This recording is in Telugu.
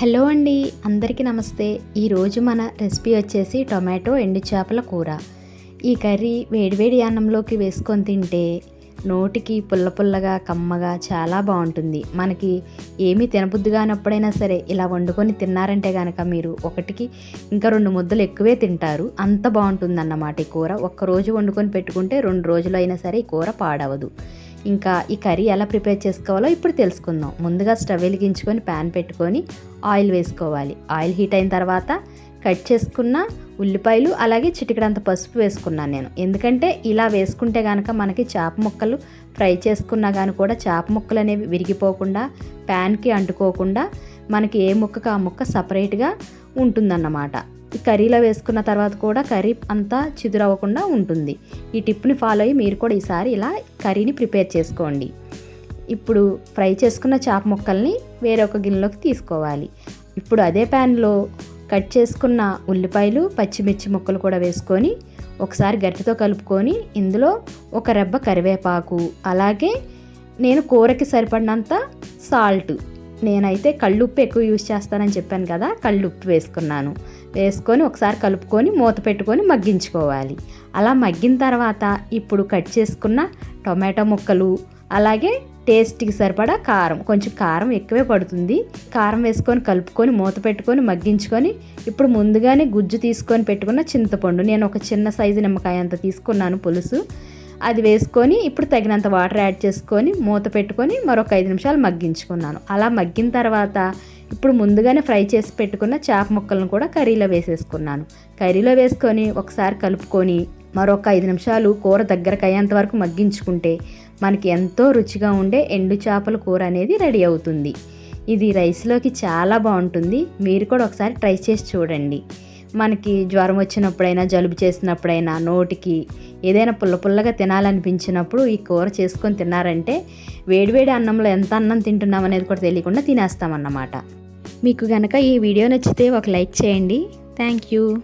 హలో అండి అందరికీ నమస్తే. ఈరోజు మన రెసిపీ వచ్చేసి టొమాటో ఎండు చేపల కూర. ఈ కర్రీ వేడివేడి అన్నంలోకి వేసుకొని తింటే నోటికి పుల్ల పుల్లగా కమ్మగా చాలా బాగుంటుంది. మనకి ఏమీ తినబుద్ధి కానప్పుడైనా సరే ఇలా వండుకొని తిన్నారంటే కనుక మీరు ఒకటికి ఇంకా రెండు ముద్దలు ఎక్కువే తింటారు. అంత బాగుంటుంది అన్నమాట ఈ కూర. ఒక్కరోజు వండుకొని పెట్టుకుంటే రెండు రోజులు అయినా సరే ఈ కూర పాడవదు. ఇంకా ఈ కర్రీ ఎలా ప్రిపేర్ చేసుకోవాలో ఇప్పుడు తెలుసుకుందాం. ముందుగా స్టవ్ వెలిగించుకొని ప్యాన్ పెట్టుకొని ఆయిల్ వేసుకోవాలి. ఆయిల్ హీట్ అయిన తర్వాత కట్ చేసుకున్న ఉల్లిపాయలు అలాగే చిటికడంత పసుపు వేసుకున్నాను నేను. ఎందుకంటే ఇలా వేసుకుంటే కనుక మనకి చేప ముక్కలు ఫ్రై చేసుకున్నా కానీ కూడా చేప ముక్కలు అనేవి విరిగిపోకుండా ప్యాన్కి అంటుకోకుండా మనకి ఏ ముక్కకు ఆ ముక్క సపరేట్గా ఉంటుందన్నమాట. కర్రీలో వేసుకున్న తర్వాత కూడా కర్రీ అంతా చిదురవ్వకుండా ఉంటుంది. ఈ టిప్ని ఫాలో అయ్యి మీరు కూడా ఈసారి ఇలా కర్రీని ప్రిపేర్ చేసుకోండి. ఇప్పుడు ఫ్రై చేసుకున్న చేప ముక్కల్ని వేరే ఒక గిన్నెలోకి తీసుకోవాలి. ఇప్పుడు అదే ప్యాన్లో కట్ చేసుకున్న ఉల్లిపాయలు పచ్చిమిర్చి ముక్కలు కూడా వేసుకొని ఒకసారి గట్టితో కలుపుకొని ఇందులో ఒక రెబ్బ కరివేపాకు అలాగే నేను కూరకి సరిపడినంత సాల్ట్ నేనైతే కళ్ళుప్పు ఎక్కువ యూజ్ చేస్తానని చెప్పాను కదా కళ్ళుప్పు వేసుకున్నాను. వేసుకొని ఒకసారి కలుపుకొని మూత పెట్టుకొని మగ్గించుకోవాలి. అలా మగ్గిన తర్వాత ఇప్పుడు కట్ చేసుకున్న టొమాటో ముక్కలు అలాగే టేస్ట్కి సరిపడా కారం. కొంచెం కారం ఎక్కువే పడుతుంది. కారం వేసుకొని కలుపుకొని మూత పెట్టుకొని మగ్గించుకొని ఇప్పుడు ముందుగానే గుజ్జు తీసుకొని పెట్టుకున్న చింతపండు. నేను ఒక చిన్న సైజు నిమ్మకాయ అంత తీసుకున్నాను పులుసు. అది వేసుకొని ఇప్పుడు తగినంత వాటర్ యాడ్ చేసుకొని మూత పెట్టుకొని మరొక ఐదు నిమిషాలు మగ్గించుకున్నాను. అలా మగ్గిన తర్వాత ఇప్పుడు ముందుగానే ఫ్రై చేసి పెట్టుకున్న చేప ముక్కలను కూడా కర్రీలో వేసేసుకున్నాను. కర్రీలో వేసుకొని ఒకసారి కలుపుకొని మరొక ఐదు నిమిషాలు కూర దగ్గరకు అయ్యేంత వరకు మగ్గించుకుంటే మనకి ఎంతో రుచిగా ఉండే ఎండు చేపల కూర అనేది రెడీ అవుతుంది. ఇది రైస్లోకి చాలా బాగుంటుంది. మీరు కూడా ఒకసారి ట్రై చేసి చూడండి. మనకి జ్వరం వచ్చినప్పుడైనా జలుబు చేసినప్పుడైనా నోటికి ఏదైనా పుల్ల పుల్లగా తినాలనిపించినప్పుడు ఈ కూర చేసుకొని తిన్నారంటే వేడివేడి అన్నంలో ఎంత అన్నం తింటున్నాం అనేది కూడా తెలియకుండా తినేస్తామన్నమాట. మీకు కనుక ఈ వీడియో నచ్చితే ఒక లైక్ చేయండి. Thank you.